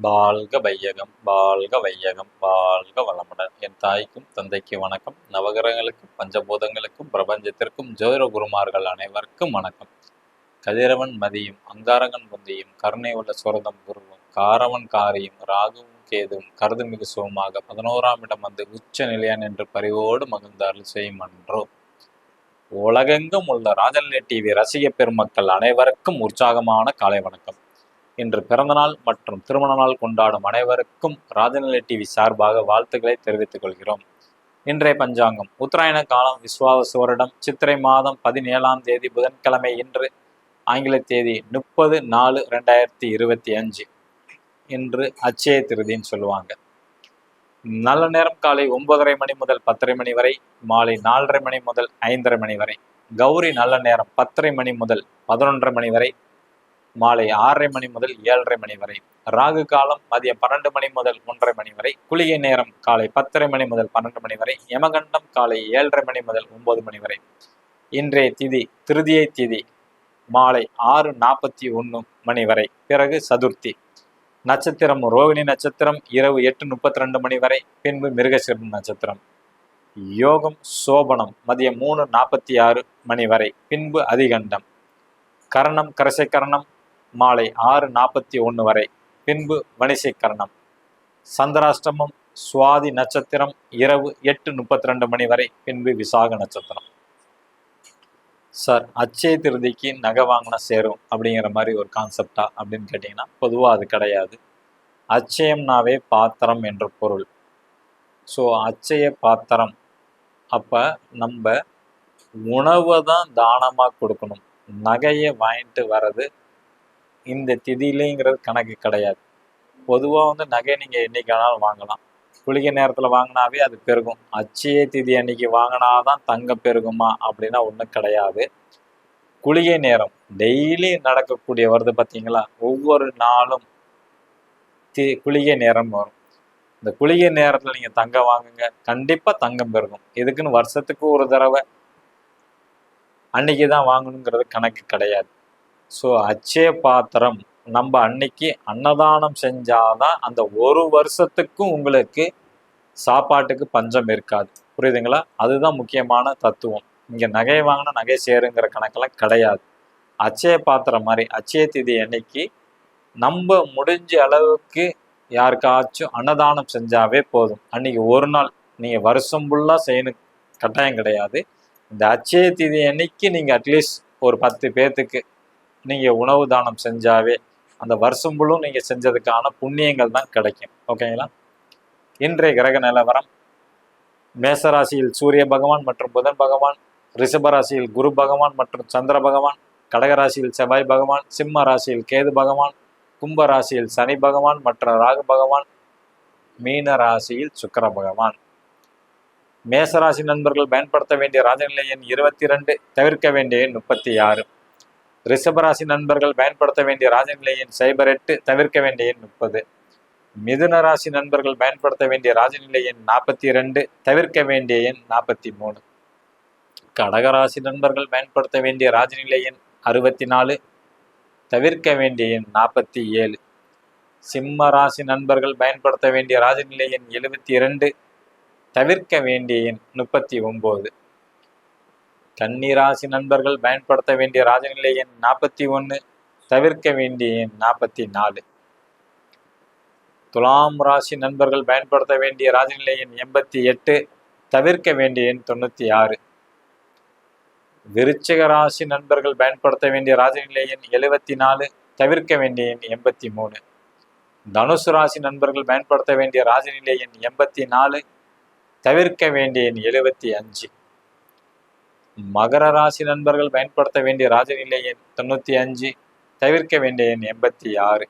வாழ்க வையகம் வாழ்க வையகம் வாழ்க வளமுடன். என் தாய்க்கும் தந்தைக்கு வணக்கம். நவகிரகங்களுக்கும் பஞ்சபூதங்களுக்கும் பிரபஞ்சத்திற்கும் ஜோதிர குருமார்கள் அனைவருக்கும் வணக்கம். கதிரவன் மதியும் அங்காரகன் புந்தியும் கருணை உள்ள சுரதம் குருவும் காரவன் காரியும் ராகுவும் கேதுவும் கருதுமிகு சுகமாக பதினோராம் இடம் வந்து உச்ச நிலையான் என்று பரிவோடு மகிழ்ந்தார்கள் செய்யும் அன்றோ. உலகெங்கும் உள்ள ராஜநிலை டிவி ரசிக பெருமக்கள் அனைவருக்கும் உற்சாகமான காலை வணக்கம். இன்று பிறந்தநாள் மற்றும் திருமண நாள் கொண்டாடும் அனைவருக்கும் ராஜநிலை டிவி சார்பாக வாழ்த்துக்களை தெரிவித்துக் கொள்கிறோம். இன்றைய பஞ்சாங்கம் உத்தராயண காலம் விஸ்வாவசு வருடம் சித்திரை மாதம் பதினேழாம் தேதி புதன்கிழமை இன்று ஆங்கில தேதி முப்பது நாலு ரெண்டாயிரத்தி இருபத்தி அஞ்சு. இன்று அச்சய திருதின்னு சொல்லுவாங்க. நல்ல நேரம் காலை ஒன்பதரை மணி முதல் பத்தரை மணி வரை மாலை நாலரை மணி முதல் ஐந்தரை மணி வரை கௌரி நல்ல நேரம் பத்தரை மணி முதல் பதினொன்றரை மணி வரை மாலை ஆறரை மணி முதல் ஏழரை மணி வரை ராகு காலம் மதியம் பன்னெண்டு மணி முதல் ஒன்றரை மணி வரை குளிகை நேரம் காலை பத்தரை மணி முதல் பன்னெண்டு மணி வரை யமகண்டம் காலை ஏழரை மணி முதல் ஒன்பது மணி வரை. இன்றைய திதி திருதியை திதி மாலை ஆறு நாற்பத்தி ஒன்று மணி வரை. பிறகு சதுர்த்தி. நட்சத்திரம் ரோகிணி நட்சத்திரம் இரவு எட்டு முப்பத்தி ரெண்டு மணி வரை பின்பு மிருகசிரம் நட்சத்திரம். யோகம் சோபனம் மதியம் மூணு நாற்பத்தி ஆறு மணி வரை பின்பு அதிகண்டம். கரணம் கரசை கரணம் மாலை ஆறு நாற்பத்தி ஒன்று வரை. பின்பு வணிசை கரணம் சந்திராஷ்டமம் சுவாதி நட்சத்திரம் இரவு எட்டு முப்பத்தி ரெண்டு மணி வரை பின்பு விசாக நட்சத்திரம். சார் அச்சய திருதிக்கு நகை வாங்கினா சேரும் அப்படிங்கிற மாதிரி ஒரு கான்செப்டா அப்படின்னு கேட்டிங்கன்னா பொதுவாக அது கிடையாது. அச்சயம்னாவே பாத்திரம் என்ற பொருள். ஸோ அச்சய பாத்திரம். அப்போ நம்ம உணவை தான் தானமாக கொடுக்கணும். நகையை வாங்கிட்டு வர்றது இந்த திதியிலேங்கிறது கணக்கு கிடையாது. பொதுவாக வந்து நகை நீங்கள் என்றைக்கு வேணாலும் வாங்கலாம். குளிகை நேரத்தில் வாங்கினாவே அது பெருகும். அச்சய திதி அன்னைக்கு வாங்கினா தான் தங்கம் பெருகுமா அப்படின்னா ஒன்றும் கிடையாது. குளிகை நேரம். டெய்லி நடக்கக்கூடிய வருது பார்த்தீங்களா ஒவ்வொரு நாளும் தி குளிகை நேரம் வரும். இந்த குளிகை நேரத்தில் நீங்கள் தங்கம் வாங்குங்க. கண்டிப்பாக தங்கம் பெருகும். இதுக்குன்னு வருஷத்துக்கு ஒரு தடவை அன்னைக்கு தான் வாங்கணுங்கிறது கணக்கு கிடையாது. ஸோ அச்சய பாத்திரம். நம்ம அன்னைக்கு அன்னதானம் செஞ்சாதான் அந்த ஒரு வருஷத்துக்கும் உங்களுக்கு சாப்பாட்டுக்கு பஞ்சம் இருக்காது. புரியுதுங்களா? அதுதான் முக்கியமான தத்துவம். இங்கே நகை வாங்கினா நகை சேருங்கிற கணக்கெல்லாம் கிடையாது. அச்சய பாத்திரம் மாதிரி அச்சய திதி அன்னைக்கு நம்ம முடிஞ்ச அளவுக்கு யாருக்காச்சும் அன்னதானம் செஞ்சாவே போதும். அன்னைக்கு ஒரு நாள் நீங்கள் வருஷம் ஃபுல்லாக செய்யணும். கட்டாயம் கிடையாது. இந்த அச்சய திதி அன்னைக்கு நீங்கள் அட்லீஸ்ட் ஒரு பத்து பேர்த்துக்கு நீங்கள் உணவு தானம் செஞ்சாவே அந்த வருஷம் முழுவதும் நீங்கள் செஞ்சதுக்கான புண்ணியங்கள் தான் கிடைக்கும். ஓகேங்களா? இன்றைய கிரக நிலவரம் மேசராசியில் சூரிய பகவான் மற்றும் புதன் பகவான் ரிஷபராசியில் குரு பகவான் மற்றும் சந்திர பகவான் கடகராசியில் செவ்வாய் பகவான் சிம்ம ராசியில் கேது பகவான் கும்ப ராசியில் சனி பகவான் மற்றும் ராகு பகவான் மீன ராசியில் சுக்கர பகவான். மேசராசி நண்பர்கள் பயன்படுத்த வேண்டிய ராஜநிலை எண் இருபத்தி ரெண்டு தவிர்க்க வேண்டிய முப்பத்தி ஆறு. ரிஷபராசி நண்பர்கள் பயன்படுத்த வேண்டிய ராஜநிலை எண் சைபர் எட்டு தவிர்க்க வேண்டிய எண் முப்பது. மிதுன ராசி நண்பர்கள் பயன்படுத்த வேண்டிய ராஜநிலை எண் நாற்பத்தி ரெண்டு தவிர்க்க வேண்டிய எண் நாற்பத்தி மூணு. கடகராசி நண்பர்கள் பயன்படுத்த வேண்டிய ராஜநிலை எண் அறுபத்தி நாலு தவிர்க்க வேண்டிய எண் நாற்பத்தி ஏழு. சிம்ம ராசி நண்பர்கள் பயன்படுத்த வேண்டிய ராஜநிலை எண் எழுபத்தி இரண்டு தவிர்க்க வேண்டிய எண் முப்பத்தி ஒம்பது. கன்னிராசி நண்பர்கள் பயன்படுத்த வேண்டிய ராஜநிலை எண் நாற்பத்தி ஒன்று தவிர்க்க வேண்டிய எண் நாற்பத்தி நாலு. துலாம் ராசி நண்பர்கள் பயன்படுத்த வேண்டிய ராஜநிலை எண் எண்பத்தி எட்டு தவிர்க்க வேண்டிய எண் தொண்ணூற்றி ஆறு. விருச்சிக ராசி நண்பர்கள் பயன்படுத்த வேண்டிய ராஜநிலை எண் எழுபத்தி நாலு தவிர்க்க வேண்டிய எண் எண்பத்தி மூணு. தனுசு ராசி நண்பர்கள் பயன்படுத்த வேண்டிய ராஜநிலை எண் எண்பத்தி நாலு தவிர்க்க வேண்டிய எண் எழுபத்தி அஞ்சு. மகர ராசி நண்பர்கள் பயன்படுத்த வேண்டிய ராஜநிலை எண் தொண்ணூற்றி அஞ்சு தவிர்க்க வேண்டிய எண் எண்பத்தி ஆறு.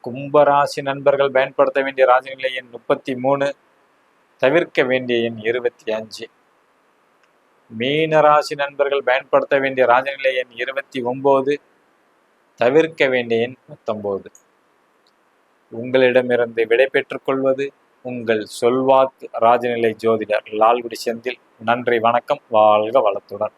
கும்ப ராசி நண்பர்கள் பயன்படுத்த வேண்டிய ராஜநிலை எண் முப்பத்தி மூணு தவிர்க்க வேண்டிய எண் இருபத்தி அஞ்சு. மீன ராசி நண்பர்கள் பயன்படுத்த வேண்டிய ராஜநிலை எண் இருபத்தி ஒம்பது தவிர்க்க வேண்டிய எண் பத்தொன்பது உங்களிடமிருந்து விடை பெற்றுக்கொள்வது உங்கள் சொல்வாக்கு ராஜநிலை ஜோதிடர் லால்குடி செந்தில். நன்றி வணக்கம் வாழ்க வளத்துடன்.